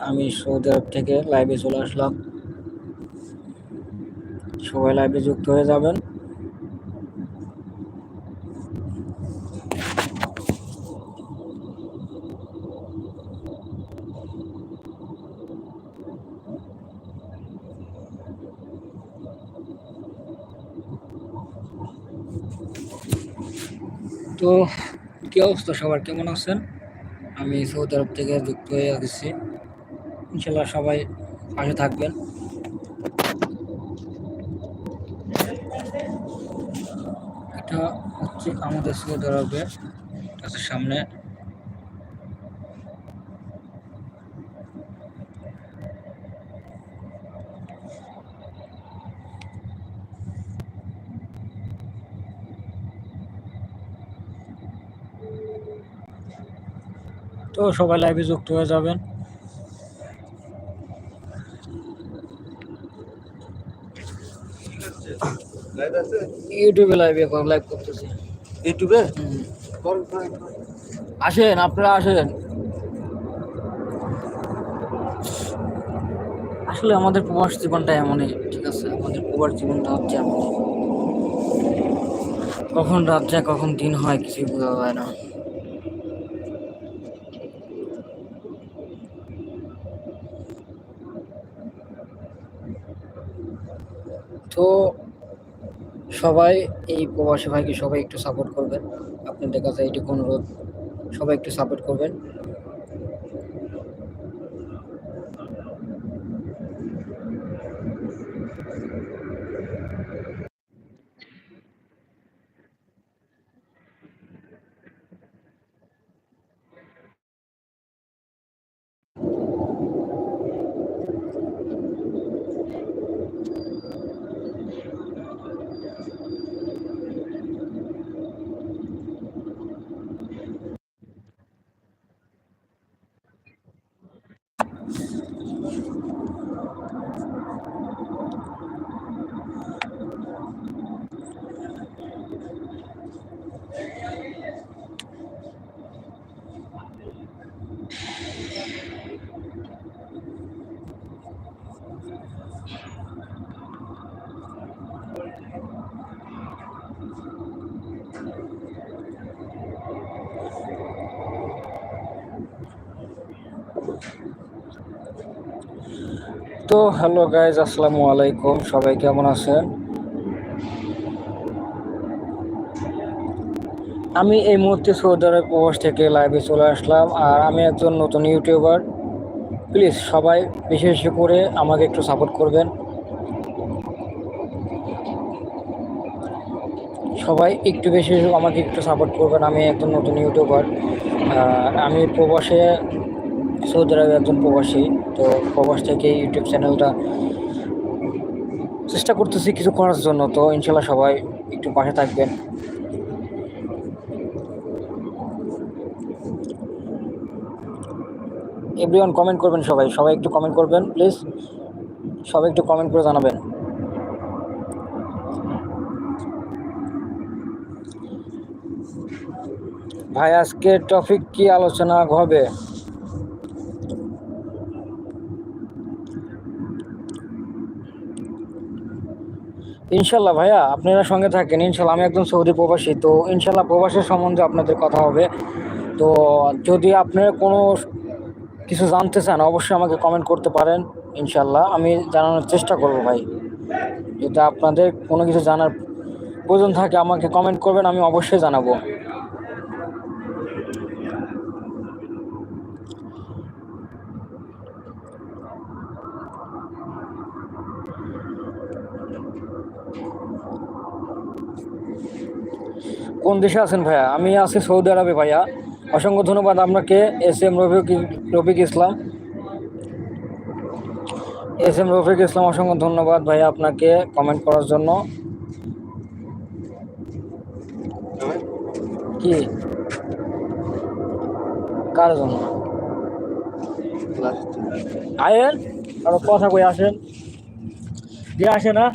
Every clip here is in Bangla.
আমি সৌদি আরব থেকে লাইভে চলে আসলাম। সবাই লাইভে যুক্ত হয়ে যাবেন। তো, কি অবস্থা সবার? কেমন আছেন? আমি সৌদি আরব থেকে যুক্ত হয়ে গেছি ইনশাল্লাহ সবাই পাশে থাকবেন। এটা হচ্ছে আমাদের সৌদি আরবের কাছে সামনে। তো সবাই লাইভে যুক্ত হয়ে যাবেন। ইউটিউবে লাইভ এখন লাইভ করতেছি। ইউটিউবে? আসেন আপনারা আসেন। আসলে আমাদের প্রবাস জীবনটা এমনই ঠিক আছে? আমাদের প্রবাস জীবনটা হচ্ছে এমন কখন রাত যায় কখন দিন হয় কিছুই বোঝা যায় না তো সবাই, এই প্রবাসী ভাইকে সবাই একটু সাপোর্ট করবেন। আপনাদের কাছে এটি অনুরোধ, সবাই একটু সাপোর্ট করবেন। তো হ্যালো গাইজ, আসসালামু আলাইকুম। সবাই কেমন আছেন? আমি এই মুহূর্তে সৌদি প্রবাস থেকে লাইভে চলে আসলাম আর আমি একজন নতুন ইউটিউবার প্লিজ সবাই বেশি বেশি করে আমাকে একটু সাপোর্ট করবেন। সবাই একটু বেশি আমাকে একটু সাপোর্ট করবেন। আমি একজন নতুন ইউটিউবার আমি প্রবাসে সৌদি আরবে একজন প্রবাসী, তো প্রবাস থেকে ইউটিউব চ্যানেলটা চেষ্টা করতেছি কিছু করার জন্য, তো ইনশাল্লাহ সবাই একটু পাশে থাকবেন। এভরিওয়ান কমেন্ট করবেন সবাই সবাই একটু কমেন্ট করবেন প্লিজ সবাই একটু কমেন্ট করে জানাবেন। ভাই আজকে টপিক কি আলোচনা হবে? ইনশাল্লাহ ভাইয়া, আপনারা সঙ্গে থাকেন, ইনশাল্লাহ আমি একদম সৌদি প্রবাসী, তো ইনশাল্লাহ প্রবাসের সম্বন্ধে আপনাদের কথা হবে। তো যদি আপনারা কোনো কিছু জানতে চান, অবশ্যই আমাকে কমেন্ট করতে পারেন, ইনশাল্লাহ। আমি জানানোর চেষ্টা করব ভাই। যদি আপনাদের কোনো কিছু জানার প্রয়োজন থাকে, আমাকে কমেন্ট করবেন, আমি অবশ্যই জানাব। কোন দেশে আছেন ভাইয়া? আমি আছি সৌদি আরবে ভাইয়া। অসংখ্য ধন্যবাদ আপনাকে S M Rafiq Rafiq Islam. S M Rafiq Islam অসংখ্য ধন্যবাদ ভাইয়া আপনাকে কমেন্ট করার জন্য। কি? কার জন্য? আয়েন? আরও কথা কই আসেন। দিয়ে আসে না?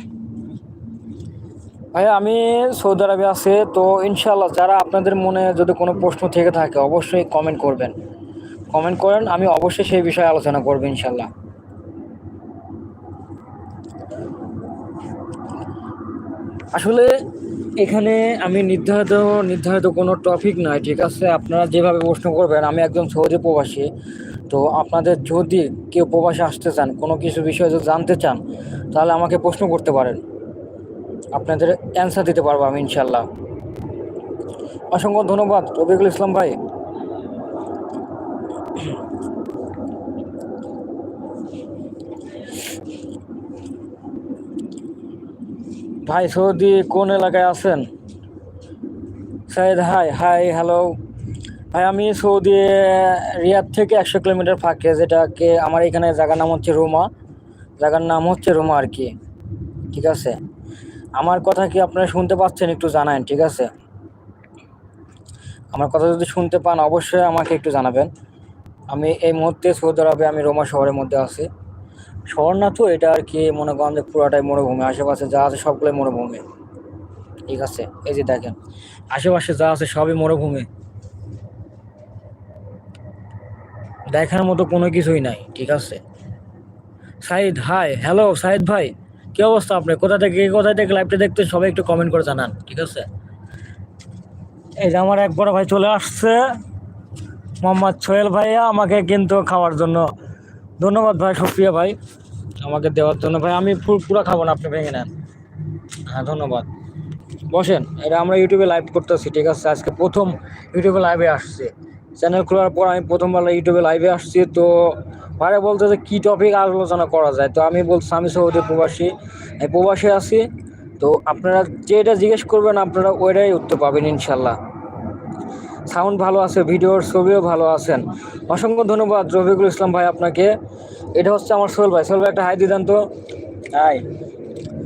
ভাই আমি সৌদি আরবে আছে, তো ইনশাল্লাহ যারা আপনাদের মনে যদি কোনো প্রশ্ন থেকে থাকে, অবশ্যই কমেন্ট করবেন। কমেন্ট করেন, আমি অবশ্যই সেই বিষয়ে আলোচনা করব ইনশাল্লাহ আসলে এখানে আমি নির্ধারিত নির্ধারিত কোনো টপিক নয় ঠিক আছে? আপনারা যেভাবে প্রশ্ন করবেন, আমি একজন সৌদি প্রবাসী, তো আপনাদের যদি কেউ প্রবাসে আসতে চান, কোনো কিছু বিষয়ে যদি জানতে চান, তাহলে আমাকে প্রশ্ন করতে পারেন। আপনাদের অ্যান্সার দিতে পারব আমি ইনশাল্লাহ অসংখ্য ধন্যবাদ রবিকুল ইসলাম ভাই। ভাই, সৌদি কোন এলাকায় আছেন? Saeed, hi hi, hello. ভাই, আমি সৌদি, রিয়াদ থেকে একশো কিলোমিটার ফাঁকে, যেটাকে আমার এখানে জায়গার নাম হচ্ছে রোমা। জায়গার নাম হচ্ছে রোমা আর কি। ঠিক আছে? আমার কথা কি আপনারা শুনতে পাচ্ছেন? একটু জানান, ঠিক আছে? আমার কথা যদি শুনতে পান, অবশ্যই আমাকে একটু জানাবেন। আমি এই মুহূর্তে সৌদি আরবে, আমি রোমা শহরের মধ্যে আছি। শহর না তো, এটা আর কি, মনে করেন যে পুরাটাই মরুভূমি। আশেপাশে যা আছে সবগুলোই মরুভূমি। ঠিক আছে? এই যে দেখেন, আশেপাশে যা আছে সবই মরুভূমি। দেখার মতো কোনো কিছুই নাই, ঠিক আছে? সাইদ, হাই, হ্যালো, সাইদ ভাই। কি অবস্থা আপনি কোথা থেকে কোথায় থেকে লাইভটা দেখতে সবাই একটু কমেন্ট করে জানান, ঠিক আছে? এই যে আমার এক বড় ভাই চলে আসছে, মোহাম্মদ সোহেল ভাইয়া, আমাকে কিন্তু খাওয়ার জন্য। ধন্যবাদ ভাই, সুপ্রিয়া ভাই, আমাকে দেওয়ার জন্য। ভাই, আমি পু- পুরো খাব না, আপনি ভেঙে নেন। হ্যাঁ ধন্যবাদ। বসেন, এটা আমরা ইউটিউবে লাইভ করতেছি, ঠিক আছে? আজকে প্রথম ইউটিউবে লাইভে আসছে। চ্যানেল খোলার পর আমি প্রথমবার ইউটিউবে লাইভে আসছি, তো ভাইরা বলতে যে কী টপিক আলোচনা করা যায়? তো আমি বলছি আমি সৌদি প্রবাসী প্রবাসী আছি। তো আপনারা যেটা জিজ্ঞেস করবেন আপনারা ওইটাই উত্তর পাবেন ইনশাল্লাহ। সাউন্ড ভালো আছে ভিডিওর ছবিও ভালো আছেন। অসংখ্য ধন্যবাদ রফিকুল ইসলাম ভাই আপনাকে। এটা হচ্ছে আমার সোহেল ভাই। সোহেল ভাই একটা হাই দিদান তো। হাই।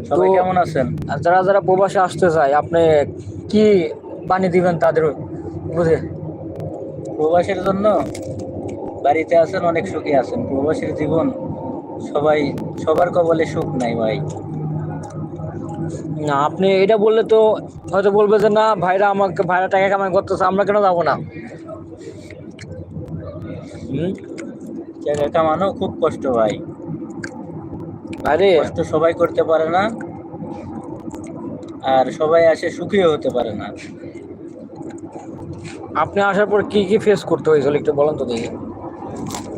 সবাই কেমন আছেন? আর যারা যারা প্রবাসে আসতে চায় আপনি কি বানিয়ে দিবেন তাদের বুঝে? প্রবাসের জন্য? বাড়িতে আছেন অনেক সুখী আছেন। প্রবাসীর জীবন সবাই সবার কবলে সুখ নাই ভাই। না আপনি এটা বললে তো হয়তো বলবে যে না ভাইরা আমাকে ভাইরা টাকা কামাই করতেছে আমরা কেন যাব না? জায়গা কামানো খুব কষ্ট ভাই। আরে। কষ্ট সবাই করতে পারে না আর সবাই আসে সুখীও হতে পারে না। আপনি আসার পর কি কি ফেস করতে হয়েছিল একটু বলেন তো দেখি।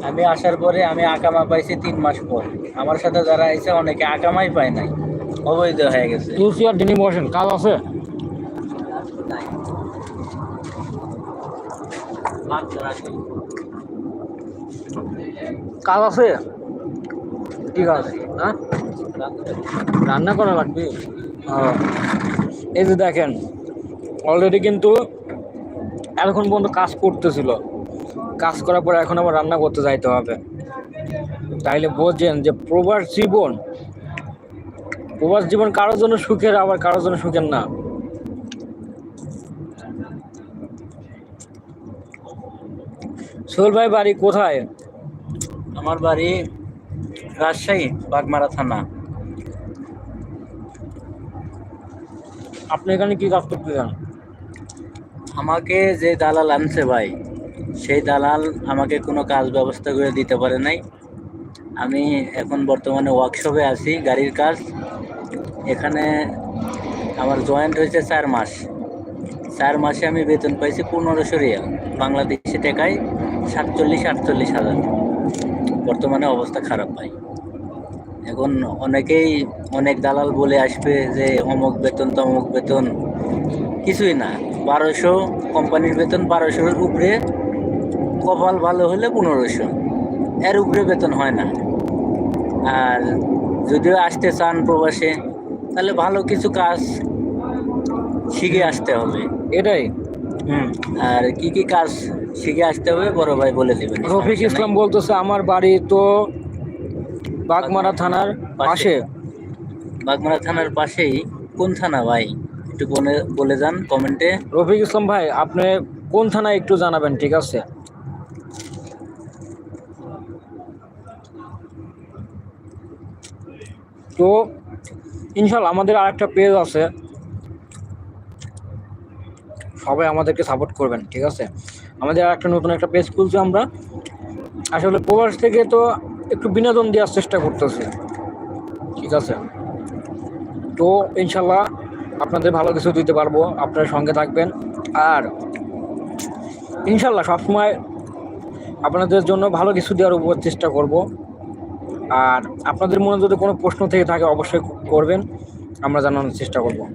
আমি আসার পরে আমি আকামা পাইছি তিন মাস পর। আমার সাথে যারা আইছে, অনেকে আকামাই পায় নাই। অবৈধ হয়ে গেছে। তুলসী আর ডিনি বসেন কাজ আছে। কাজ আছে? ঠিক আছে হ্যাঁ? রান্না করা লাগবে? এই যে দেখেন অলরেডি কিন্তু এতক্ষণ পর্যন্ত কাজ করতেছিল। কাজ করার পরে এখন আবার রান্না করতে যাইতে হবে। তাইলে বোঝেন যে প্রবাস জীবন প্রবাস জীবন কারোর জন্য সুখের আবার কারোর জন্য সুখের না। সোহেল ভাই বাড়ি কোথায়? আমার বাড়ি রাজশাহী বাগমারা থানা। আপনি এখানে কি কাজ করতে চান আমাকে যে দালাল আনছে ভাই। সেই দালাল আমাকে কোনো কাজ ব্যবস্থা করে দিতে পারে নাই। আমি এখন বর্তমানে ওয়ার্কশপে আছি, গাড়ির কাজ। এখানে আমার জয়েন্ট হয়েছে চার মাস। চার মাসে আমি বেতন পাইছি পনেরোশো রিয়াল, বাংলাদেশি টাকায় সাতচল্লিশ, আটচল্লিশ হাজার। বর্তমানে অবস্থা খারাপ ভাই। এখন অনেকেই, অনেক দালাল বলে আসবে যে অমুক বেতন, তমুক বেতন। কিছুই না, বারোশো, কোম্পানির বেতন বারোশোর উপরে কপাল ভালো হলে পনেরোশো। এর উপরে বেতন হয় না। আর যদিও আসতে চান প্রবাসে তাহলে ভালো কিছু কাজ শিখে আসতে হবে। এটাই। হুম আর কি কি কাজ শিখে আসতে হবে বড় ভাই বলে দেবেন। রফিক ইসলাম বলতেছে আমার বাড়ি তো বাগমারা থানার পাশে। বাগমারা থানার পাশেই। কোন থানা ভাই? একটু বলে বলে যান কমেন্টে। রফিক ইসলাম ভাই আপনি কোন থানায় একটু জানাবেন ঠিক আছে? তো ইনশাল্লাহ আমাদের আরেকটা পেজ আছে। সবাই আমাদেরকে সাপোর্ট করবেন, ঠিক আছে? আমাদের আর একটা নতুন একটা পেজ খুলছি আমরা। আসলে প্রবাস থেকে তো একটু বিনোদন দেওয়ার চেষ্টা করতেছে, ঠিক আছে? তো ইনশাল্লাহ আপনাদের ভালো কিছু দিতে পারব, আপনারা সঙ্গে থাকবেন। আর ইনশাল্লাহ সবসময় আপনাদের জন্য ভালো কিছু দেওয়ার উপর চেষ্টা করব। আর আপনাদের মনে যদি কোনো প্রশ্ন থেকে থাকে অবশ্যই করবেন। আমরা জানানোর চেষ্টা করব।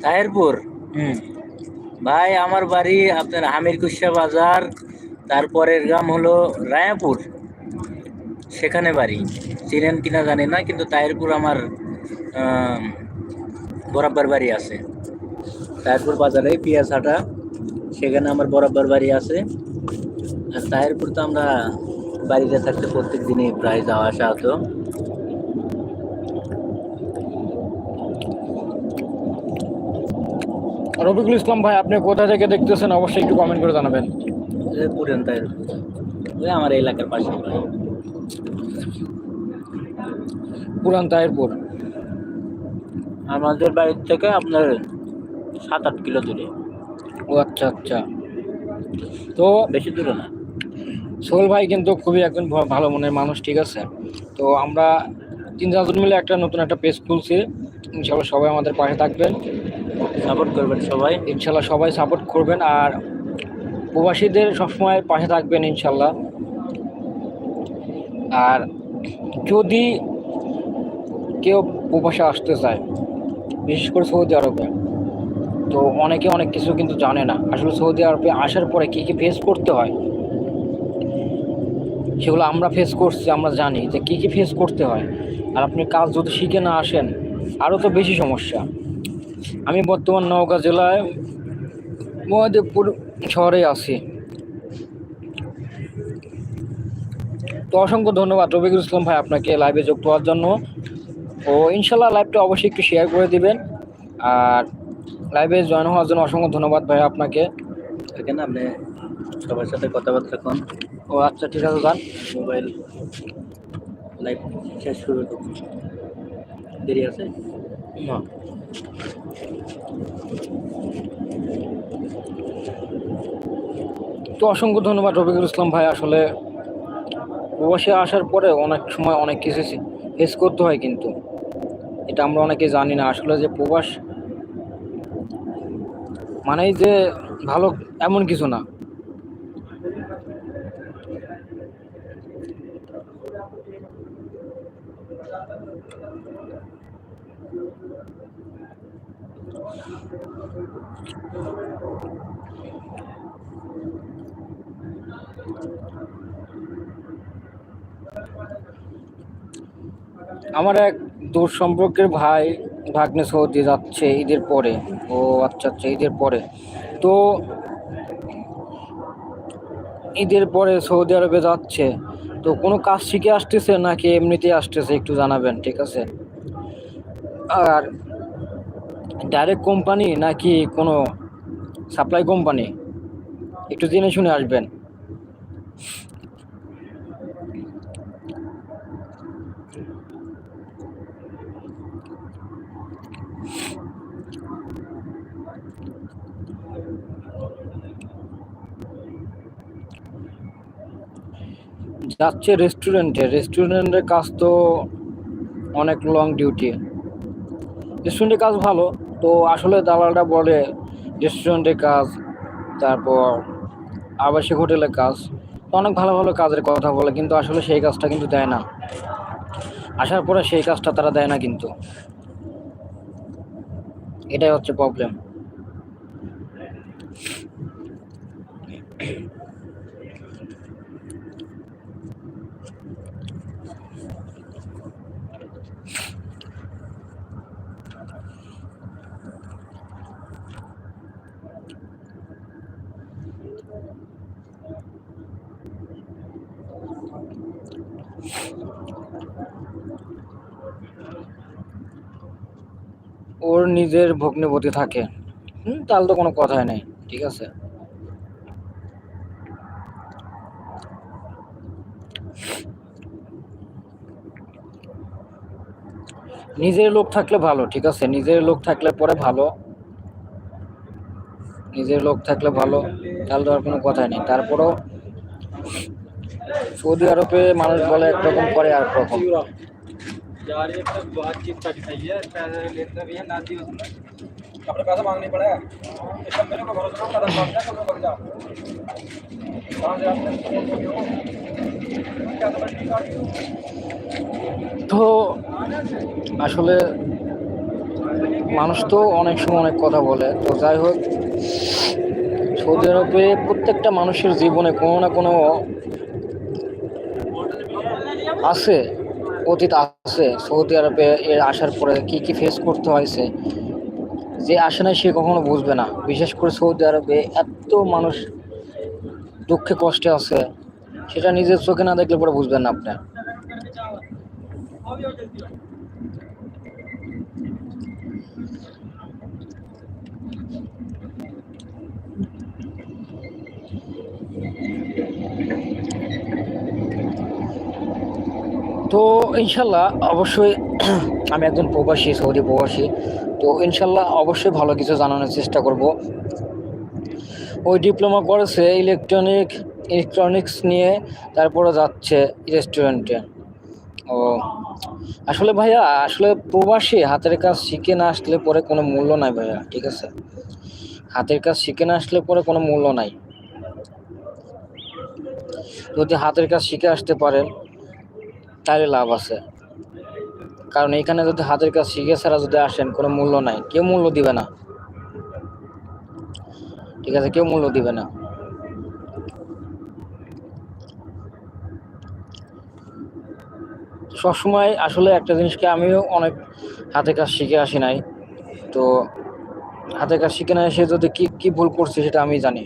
তাহেরপুর? হুম। ভাই আমার বাড়ি আপনার হামির কুশা বাজার তারপরের গ্রাম হলো রায়াপুর। সেখানে বাড়ি। চিনেন কিনা জানি না কিন্তু তাহেরপুর আমার আম, বরাবর বাড়ি আছে। তাহেরপুর বাজারে পিয়াজ হাটা সেখানে আমার বরাবর বাড়ি আছে। তাহেরপুর তো আমরা বাড়িতে থাকতে প্রত্যেক দিনই প্রায় যাওয়া আসা হতো। রফিকুল ইসলাম ভাই আপনি কোথা থেকে দেখতেছেন? অবশ্যই একটু কমেন্ট করে জানাবেন। পুরান তাহেরপুর ওই আমার এলাকার পাশে। ভাই পুরান তাহিরপুর আমাদের বাড়ির থেকে আপনার সাত আট কিলো দূরে। ও আচ্ছা আচ্ছা। তো বেশি দূরে না। সোহেল ভাই কিন্তু খুবই একজন ভালো মনের মানুষ ঠিক আছে? তো আমরা তিন চারজন মিলে একটা নতুন একটা পেজ খুলছি। ইনশাল্লাহ সবাই আমাদের পাশে থাকবেন। সাপোর্ট করবেন সবাই। ইনশাল্লাহ সবাই সাপোর্ট করবেন আর প্রবাসীদের সবসময় পাশে থাকবেন ইনশাল্লাহ আর যদি কেউ প্রবাসে আসতে চায় বিশেষ করে সৌদি আরবে তো অনেকে অনেক কিছু কিন্তু জানে না। আসলে সৌদি আরবে আসার পরে কী কী ফেস করতে হয় সেগুলো আমরা ফেস করছি, আমরা জানি যে কী কী ফেস করতে হয়। আর আপনি কাজ যদি শিখে না আসেন আরও তো বেশি সমস্যা। আমি বর্তমান নওগাঁ জেলায় মহাদেবপুর শহরে আছি। তো অসংখ্য ধন্যবাদ রবিকুল ইসলাম ভাই আপনাকে লাইভে যোগ হওয়ার জন্য। ও ইনশাল্লাহ লাইভটা অবশ্যই একটু শেয়ার করে দিবেন। আর লাইভে জয়েন হওয়ার জন্য অসংখ্য ধন্যবাদ ভাই আপনাকে। সবার সাথে কথাবার্তা কন। ও আচ্ছা ঠিক আছে, যান। মোবাইল লাইভ শেষ করুন। দেরি আছে? না। তো অসংখ্য ধন্যবাদ রবিকুল ইসলাম ভাই, আসলে প্রবাসে আসার পরে অনেক সময় অনেক কিছু ফেস করতে হয় কিন্তু। এটা আমরা অনেকে জানি না। আসলে যে প্রবাস মানেই যে ভালো এমন কিছু না। আমার এক দূর সম্পর্কের ভাই ভাগ্নে সৌদি যাচ্ছে ঈদের পরে। ও আচ্ছা আচ্ছা ঈদের পরে। তো ঈদের পরে সৌদি আরবে যাচ্ছে। তো কোনো কাজ শিখে আসতেছে নাকি এমনিতেই আসতেছে একটু জানাবেন, ঠিক আছে? আর ডাইরেক্ট কোম্পানি নাকি কোনো সাপ্লাই কোম্পানি একটু জেনে শুনে আসবেন। যাচ্ছে রেস্টুরেন্টে রেস্টুরেন্টের কাজ তো অনেক লং ডিউটি রেস্টুরেন্টের কাজ ভালো। তো আসলে দালালটা বলে রেস্টুরেন্টে কাজ, তারপর আবাসিক হোটেলের কাজ অনেক ভালো ভালো কাজের কথা বলে, কিন্তু আসলে সেই কাজটা কিন্তু দেয় না। আসার পরে সেই কাজটা তারা দেয় না কিন্তু। এটাই হচ্ছে প্রবলেম নিজের ভগ্নিপতি থাকে। হুম, তাহলে তো কোনো কথাই নেই, ঠিক আছে? নিজের লোক থাকলে ভালো, ঠিক আছে? নিজের লোক থাকলে পরে ভালো। নিজের লোক থাকলে ভালো, তাহলে তো আর কোনো কথাই নেই। তারপরেও সৌদি আরবে মানুষ বলে একরকম করে আর রকম। यार ये तो बातचीत कट गई है पैसे लेते भी है ना दी उसने अपने पैसा मांगने पड़े इसका मेरे को भरोसा करो कदम मांगता है तो मैं जा कहाँ से आपने क्या तो बड़ी गाड़ी তো আসলে মানুষ তো অনেক সময় অনেক কথা বলে তো যাই হোক সৌদি আরবে প্রত্যেকটা মানুষের জীবনে কোনো না কোনো আছে অতীত আছে, সৌদি আরবে এর আসার পরে কি কি ফেস করতে হয়েছে, যে আসে না সে কখনো বুঝবে না। বিশেষ করে সৌদি আরবে এত মানুষ দুঃখে, কষ্টে আছে, সেটা নিজের চোখে না দেখলে পরে বুঝবেন না আপনি। তো ইনশাল্লাহ অবশ্যই আমি একজন প্রবাসী, সৌদি প্রবাসী। তো ইনশাল্লাহ অবশ্যই ভালো কিছু জানানোর চেষ্টা করব। ওই ডিপ্লোমা করেছে ইলেকট্রনিক, ইলেকট্রনিক্স নিয়ে, তারপরে যাচ্ছে রেস্টুরেন্টে। ও, আসলে ভাইয়া, আসলে প্রবাসী, হাতের কাজ শিখে না আসলে পরে কোনো মূল্য নাই ভাইয়া, ঠিক আছে? হাতের কাজ শিখে না আসলে পরে কোনো মূল্য নাই। যদি হাতের কাজ শিখে আসতে পারেন তাহলে লাভ আছে। কারণ এখানে যদি হাতের কাজ শিখে ছাড়া যদি আসেন, কোনো মূল্য নাই। কেউ মূল্য দিবে না। ঠিক আছে, কেউ মূল্য দিবে না। সবসময় আসলে একটা জিনিসকে আমিও অনেক হাতে কাজ শিখে আসি নাই। তো হাতে কাজ শিখে না এসে যদি কি কি ভুল করছি সেটা আমি জানি।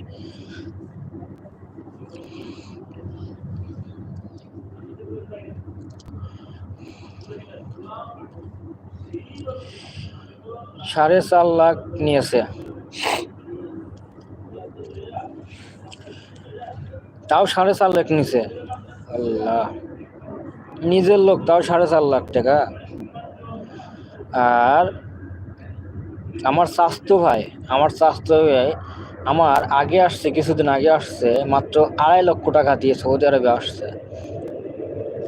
সাড়ে চার লাখ নিয়েছে। তাও সাড়ে চার লাখ নিছে। আল্লাহ। নিজের লোক তাও সাড়ে চার লাখ টাকা। আর আমার স্বাস্থ্য ভাই, আমার স্বাস্থ্য ভাই আমার আগে আসছে, কিছুদিন আগে আসছে, মাত্র আড়াই লক্ষ টাকা দিয়ে সৌদি আরবে আসছে।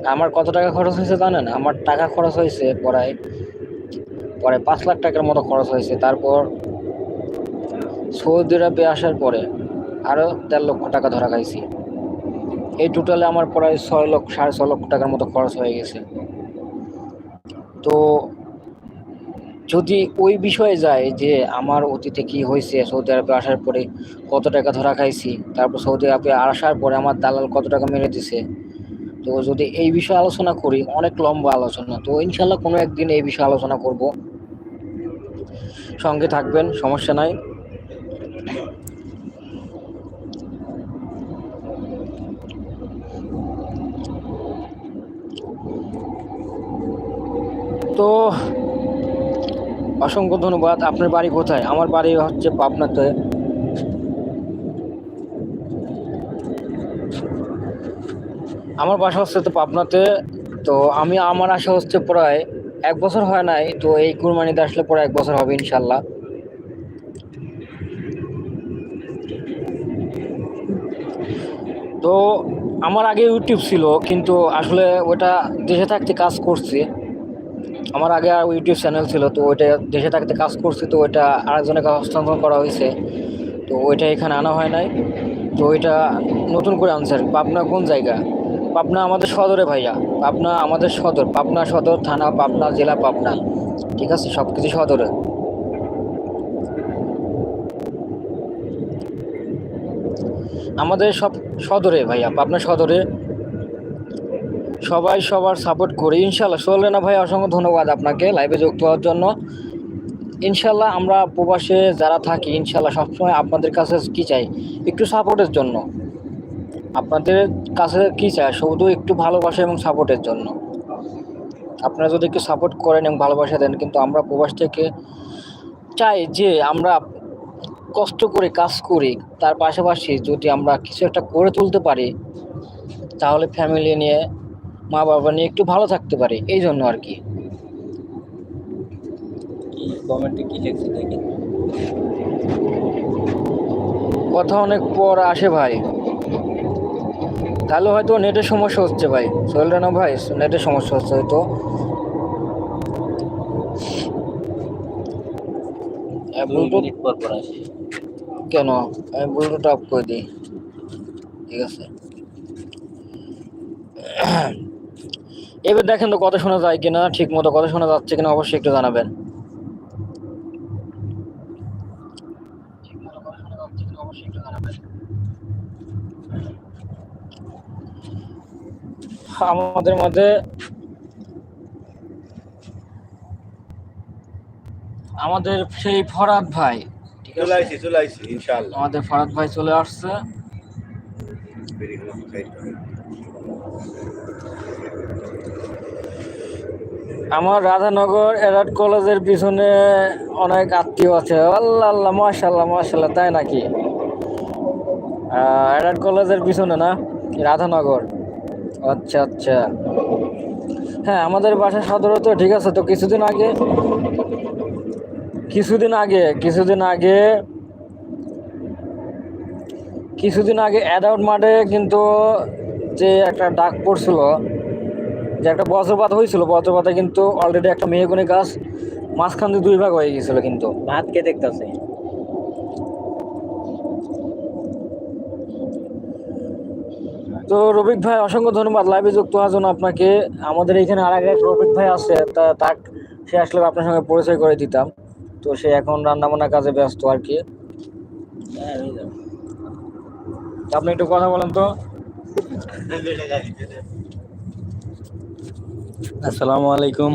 আমার কত টাকা খরচ হয়েছে জানেন? আমার টাকা খরচ হয়েছে প্রায় পরে পাঁচ লাখ টাকার মতো খরচ হয়েছে। তারপর সৌদি আরবে আসার পরে আরও দেড় লক্ষ টাকা ধরা খাইছি। এই টোটালে আমার প্রায় ছয় লক্ষ, সাড়ে ছ লক্ষ টাকার মতো খরচ হয়ে গেছে। তো যদি ওই বিষয়ে যায় যে আমার অতীতে কি হয়েছে, সৌদি আরবে আসার পরে কত টাকা ধরা খাইছি, তারপর সৌদি আরবে আসার পরে আমার দালাল কত টাকা মেরে দিছে, তো যদি এই বিষয়ে আলোচনা করি, অনেক লম্বা আলোচনা, তো ইনশাল্লাহ কোনো একদিন এই বিষয়ে আলোচনা করব। সঙ্গে থাকবেন, সমস্যা নাই। তো অসংখ্য ধন্যবাদ। আপনার বাড়ি কোথায়? আমার বাড়ি হচ্ছে পাবনাতে। আমার বাসা হচ্ছে তো পাবনাতে। তো আমি, আমার আশা হচ্ছে প্রায় এক বছর হয় নাই, তো এই কুরবানিতে আসলে পরে এক বছর হবে ইনশাল্লাহ। তো আমার আগে ইউটিউব ছিল, কিন্তু আসলে ওটা দেশে থাকতে কাজ করছি। আমার আগে আর ইউটিউব চ্যানেল ছিল, তো ওইটা দেশে থাকতে কাজ করছি, তো ওইটা আরেকজনের কাছে হস্তান্তর করা হয়েছে। তো ওইটা এখানে আনা হয় নাই। তো ওইটা নতুন করে আনছে আর। পাবনা কোন জায়গা? পাবনা আমাদের সদরে ভাইয়া। পাবনা আমাদের সদর, পাবনা সদর, থানা পাবনা, জেলা পাবনা। ঠিক আছে? সব কিছু সদরে। আমাদের সব সদরে ভাইয়া, পাবনা সদরে। সবাই সবার সাপোর্ট করি ইনশাল্লাহ চলে না ভাই অসংখ্য ধন্যবাদ আপনাকে লাইভে যুক্ত হওয়ার জন্য। ইনশাল্লাহ আমরা প্রবাসে যারা থাকি ইনশাল্লাহ সবসময় আপনাদের কাছে কি চাই? একটু সাপোর্টের জন্য। আপনাদের কাছে কি চাই? শুধু একটু ভালোবাসা এবং সাপোর্টের জন্য। আপনারা যদি একটু সাপোর্ট করেন এবং ভালোবাসা দেন কিন্তু আমরা প্রবাস থেকে চাই যে আমরা কষ্ট করে কাজ করি। তার পাশাপাশি যদি আমরা কিছু একটা করে তুলতে পারি তাহলে ফ্যামিলি নিয়ে মা বাবা নিয়ে একটু ভালো থাকতে পারি। এই জন্য আর কি। কি কমেন্টে কি লিখছে দেখি কথা অনেক পর আসে ভাই। তাহলে হয়তো নেটের সমস্যা হচ্ছে ভাই। সোহেল রানা ভাই নেটের সমস্যা হচ্ছে হয়তো। কেন? আমি ব্লুটুথ অফ করে দিই। ঠিক আছে। এবার দেখেন তো কথা শোনা যায় কিনা ঠিক মতো কথা শোনা যাচ্ছে কিনা অবশ্যই একটু জানাবেন ঠিকমতো কথা শোনা যাচ্ছে কিনা অবশ্যই একটু জানাবেন। আমাদের মধ্যে আমাদের সেই ফরাদ ভাই চলে আইছি চলে আইছি ইনশাআল্লাহ। আমাদের ফরাদ ভাই চলে আসছে। আমার রাধানগর এরাট কলেজের পিছনে অনেক আত্মীয় আছে। আল্লাহ আল্লাহ মাশাল্লাহ মাশাল্লাহ তাই নাকি? আহ, এরাট কলেজের পিছনে না? রাধানগর। আচ্ছা আচ্ছা। হ্যাঁ আমাদের বাসা সাধারণত ঠিক আছে। তো কিছুদিন আগে কিছুদিন আগে কিছুদিন আগে কিছুদিন আগে অ্যাডাউট মাঠে কিন্তু যে একটা ডাক পড়ছিল, যে একটা বজ্রপাত হয়েছিল, বজ্রপাতে কিন্তু অলরেডি একটা মেহগুনি গাছ মাঝখান দিয়ে দুই ভাগ হয়ে গেছিল কিন্তু। ভাত কে দেখতাছে? তো রফিক ভাই, অসংখ্য ধন্যবাদ। লাইভে যুক্ত হওয়ার জন্য আপনাকে। আমাদের এখানে আর এক রফিক ভাই আছে, তা তাক, সে আসলে আপনার সঙ্গে পরিচয় করে দিতাম। তো সে এখন রান্নাবান্না কাজে ব্যস্ত আর কি। আপনি একটু কথা বলেন তো। আসসালামু আলাইকুম।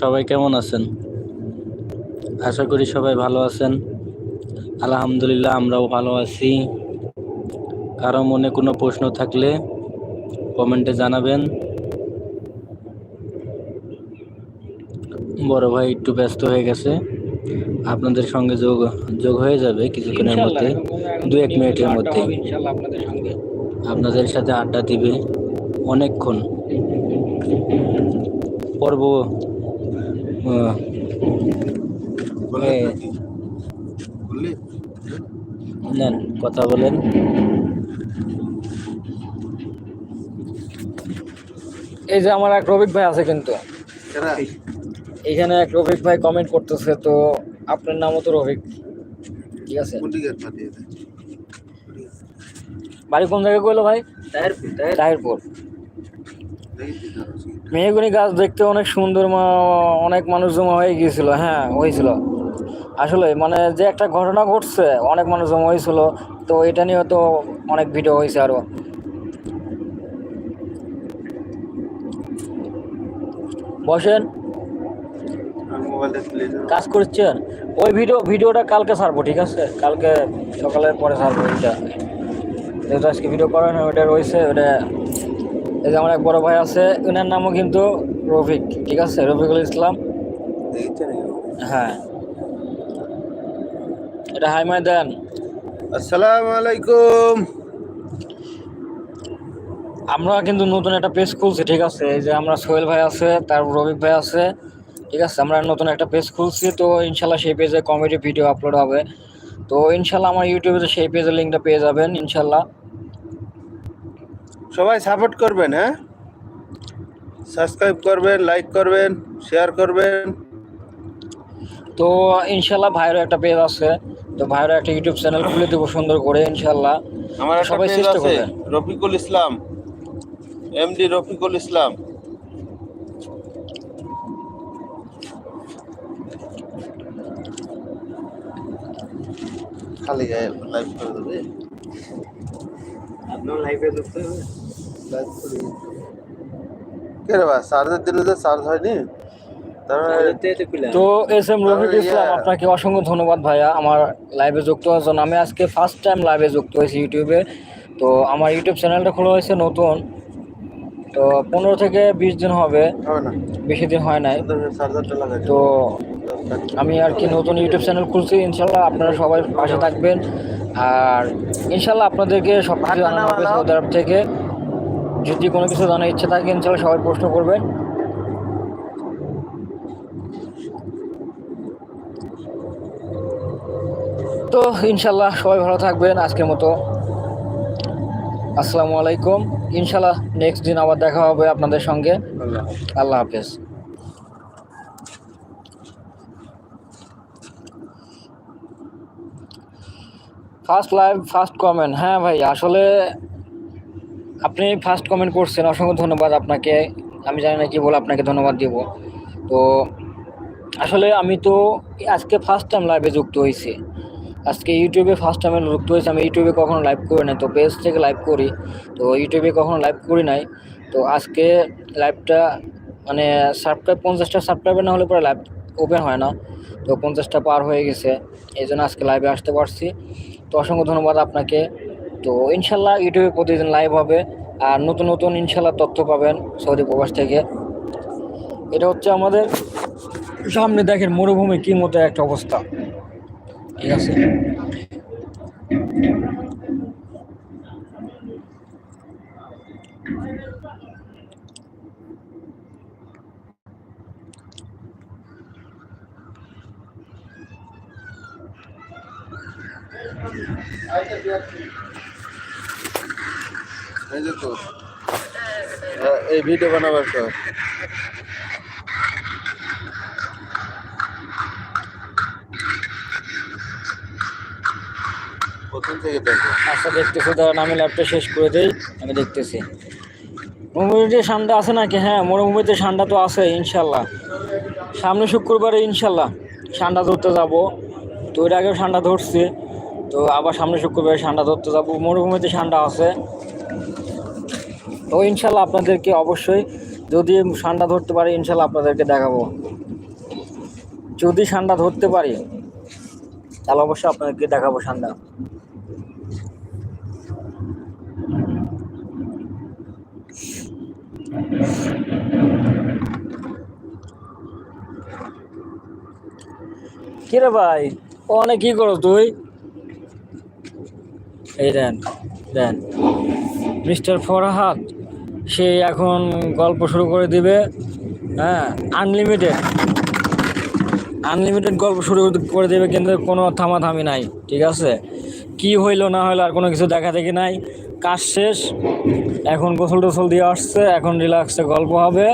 সবাই কেমন আছেন? আশা করি সবাই ভালো আছেন। আলহামদুলিল্লাহ, আমরাও ভালো আছি। কারও মনে কোনো প্রশ্ন থাকলে কমেন্টে জানাবেন। বড় ভাই একটু ব্যস্ত হয়ে গেছে। আপনাদের সঙ্গে যোগ যোগ হয়ে যাবে কিছুক্ষণের মধ্যে দু এক মিনিটের মধ্যে। আপনাদের সঙ্গে। আপনাদের সাথে আড্ডা দিবে অনেকক্ষণ। পর্ব আহ, বললে এ, নাকি? বললি নেন কথা বলেন। এই যে আমার এক রবিক ভাই আছে কিন্তু। এখানে এক রবিক ভাই কমেন্ট করতেছে তো আপনার নামও তো রবিক ঠিক আছে? বাড়ি কোন জায়গায় করল ভাই? তাহিরপুর মেহগুনি গাছ দেখতে অনেক সুন্দর মা- অনেক মানুষ জমা হয়ে গিয়েছিল। হ্যাঁ হয়েছিল। আসলে মানে যে একটা ঘটনা ঘটছে, অনেক মানুষ জমা হয়েছিল, তো এটা নিয়ে তো অনেক ভিডিও হয়েছে আরও। বসেন। কাজ করছেন? ওই ভিডিও, ভিডিওটা কালকে ছাড়বো, ঠিক আছে? কালকে সকালের পরে ছাড়বো এটা। যেহেতু আজকে ভিডিও করেন ওটা রয়েছে ওটা এই যে আমার এক বড় ভাই আছে ওনার নামও কিন্তু রফিক, ঠিক আছে? রফিকুল ইসলাম। হ্যাঁ। এটা হাইমাই দেন আসসালামু আলাইকুম। আমরা কিন্তু নতুন একটা পেজ খুলছি ঠিক আছে? এই যে আমরা সোহেল ভাই আছে তারপর রবিক ভাই আছে ঠিক আছে? আমরা নতুন একটা পেজ খুলছি তো ইনশাল্লাহ সেই পেজে কমেডি ভিডিও আপলোড হবে। তো ইনশাল্লাহ আমার ইউটিউবে সেই পেজের লিঙ্কটা পেয়ে যাবেন ইনশাল্লাহ সবাই সাপোর্ট করবেন হ্যাঁ? সাবস্ক্রাইব করবেন লাইক করবেন শেয়ার করবেন। তো ইনশাল্লাহ ভাইয়েরও একটা পেজ আছে। তো ভাইয়েরও একটা ইউটিউব চ্যানেল খুলে দেবো সুন্দর করে ইনশাল্লাহ আমার সবাই চেষ্টা আছে করবেন। রফিকুল ইসলাম। এমডি রফিকুল ইসলাম। খালি গায়ে লাইভ করে দেবে। আপনার লাইফে ঢুকতে হবে? লাইভ করে কে রে বা চার্জের দিলে যে চার্জ হয়নি? তো এস এম রফিক ইসলাম আপনাকে অসংখ্য ধন্যবাদ ভাইয়া। আমার লাইভে যুক্ত হওয়ার জন্য। আমি আজকে ফার্স্ট টাইম লাইভে যুক্ত হয়েছি ইউটিউবে। তো আমার ইউটিউব চ্যানেলটা খোলা হয়েছে নতুন। তো পনেরো থেকে বিশ দিন হবে। বেশি দিন হয় নাই। তো আমি আর কি নতুন ইউটিউব চ্যানেল খুলছি। ইনশাল্লাহ আপনারা সবাই পাশে থাকবেন। আর ইনশাল্লাহ আপনাদেরকে সব কিছু জানানো হবে সৌদি আরব থেকে। যদি কোনো কিছু জানার ইচ্ছে থাকে ইনশাল্লাহ সবাই প্রশ্ন করবেন। তো ইনশাল্লাহ সবাই ভালো থাকবেন আজকের মতো। আসসালামু আলাইকুম। ইনশাল্লাহ নেক্সট দিন আবার দেখা হবে আপনাদের সঙ্গে। আল্লাহ হাফেজ। ফার্স্ট লাইভ ফার্স্ট কমেন্ট হ্যাঁ ভাই আসলে আপনি ফার্স্ট কমেন্ট করছেন অসংখ্য ধন্যবাদ আপনাকে। আমি জানি না কি বলে আপনাকে ধন্যবাদ দিব। তো আসলে আমি তো আজকে ফার্স্ট টাইম লাইভে যুক্ত হয়েছি আজকে ইউটিউবে ফার্স্ট টাইমে যুক্ত হয়েছি আমি ইউটিউবে কখনো লাইভ করি নাই, তো পেজ থেকে লাইভ করি, তো ইউটিউবে কখনো লাইভ করি নাই, তো আজকে লাইভটা মানে সাবস্ক্রাইব পঞ্চাশটা সাবস্ক্রাইবার না হলে পরে লাইভ ওপেন হয় না, তো পঞ্চাশটা পার হয়ে গেছে, এই জন্য আজকে লাইভে আসতে পারছি, তো অসংখ্য ধন্যবাদ আপনাকে, তো ইনশাল্লাহ ইউটিউবে প্রতিদিন লাইভ হবে, আর নতুন নতুন ইনশাল্লাহ তথ্য পাবেন সৌদি প্রবাস থেকে। এটা হচ্ছে আমাদের সামনে দেখেন মরুভূমি কী মতো একটা অবস্থা। ঠিক আছে। এই যে তো আহ, এই ভিডিও বানাবার তো। আচ্ছা দেখতেছি দাঁড়ান আমি ল্যাবটা শেষ করে দেই, আমি দেখতেছি। মরুভূমিতে ঠান্ডা আছে নাকি? হ্যাঁ মরুভূমিতে ঠান্ডা তো আছে, ইনশাল্লাহ। সামনে শুক্রবারে ইনশাল্লাহ ঠান্ডা ধরতে যাব। তো এর আগেও ঠান্ডা ধরছে, তো আবার সামনে শুক্রবারে ঠান্ডা ধরতে যাব। মরুভূমিতে ঠান্ডা আছে। তো ইনশাল্লাহ আপনাদেরকে অবশ্যই যদি ঠান্ডা ধরতে পারি, ইনশাল্লাহ আপনাদেরকে দেখাবো। যদি ঠান্ডা ধরতে পারি, তাহলে অবশ্যই আপনাদেরকে দেখাবো ঠান্ডা। কিরে ভাই? অনেক কি করো তুই? এই দেন দেন। মিস্টার ফরহাদ, সে এখন গল্প শুরু করে দিবে হ্যাঁ? আনলিমিটেড আনলিমিটেড গল্প শুরু করে দেবে কিন্তু কোনো থামাথামি নাই, ঠিক আছে? কি হইল না হইল আর কোনো কিছু দেখা দেখি নাই। কাজ শেষ। এখন গোসল টোসল দিয়ে আসছে এখন রিল্যাক্সে গল্প হবে।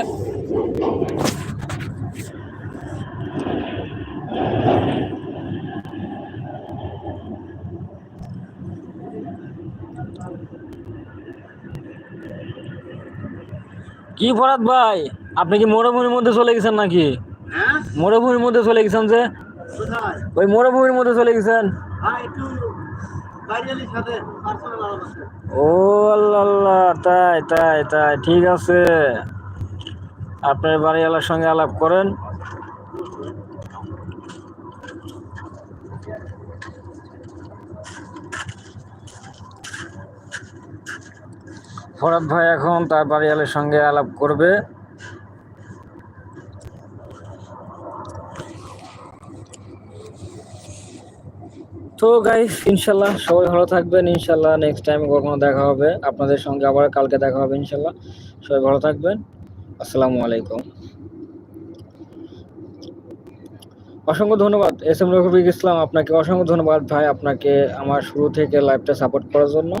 কি ফরাদ ভাই আপনি কি মরুভূমির মধ্যে চলে গেছেন নাকি? মরুভূমির মধ্যে চলে গেছেন যে? ওই মরুভূমির মধ্যে চলে গেছেন? ও আল্লাহ আল্লাহ, তাই তাই তাই, ঠিক আছে। আপনার বাড়িওয়ালার সঙ্গে আলাপ করেন। ফরাদ ভাই এখন তার বাড়িওয়ালের সঙ্গে আলাপ করবে। তো গাইস ইনশাল্লাহ সবাই ভালো থাকবেন। ইনশাল্লাহ নেক্সট টাইম কখনো দেখা হবে। আপনাদের সঙ্গে আবার কালকে দেখা হবে, ইনশাল্লাহ। সবাই ভালো থাকবেন। আসসালামু আলাইকুম। অসংখ্য ধন্যবাদ। এস এম রফিক ইসলাম, আপনাকে অসংখ্য ধন্যবাদ ভাই, আপনাকে আমার শুরু থেকে লাইভটা সাপোর্ট করার জন্য।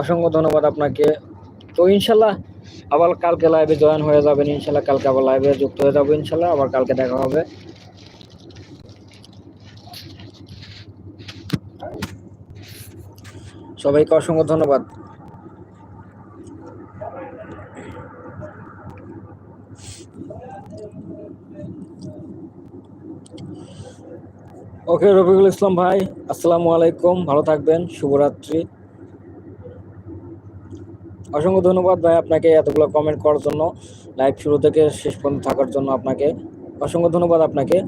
অসংখ্য ধন্যবাদ আপনাকে। তো ইনশাল্লাহ আবার কালকে লাইভে জয়েন হয়ে যাবেন। ইনশাল্লাহ কালকে আবার লাইভে যুক্ত হয়ে যাব, ইনশাল্লাহ। আবার কালকে দেখা হবে। সবাইকে অসংখ্য ধন্যবাদ। ওকে, রফিকুল ইসলাম ভাই, আসসালামু আলাইকুম, ভালো থাকবেন, শুভরাত্রি। অসংখ্য ধন্যবাদ ভাই আপনাকে এতগুলো কমেন্ট করার জন্য লাইভ শুরু থেকে শেষ পর্যন্ত থাকার জন্য আপনাকে। অসংখ্য ধন্যবাদ আপনাকে।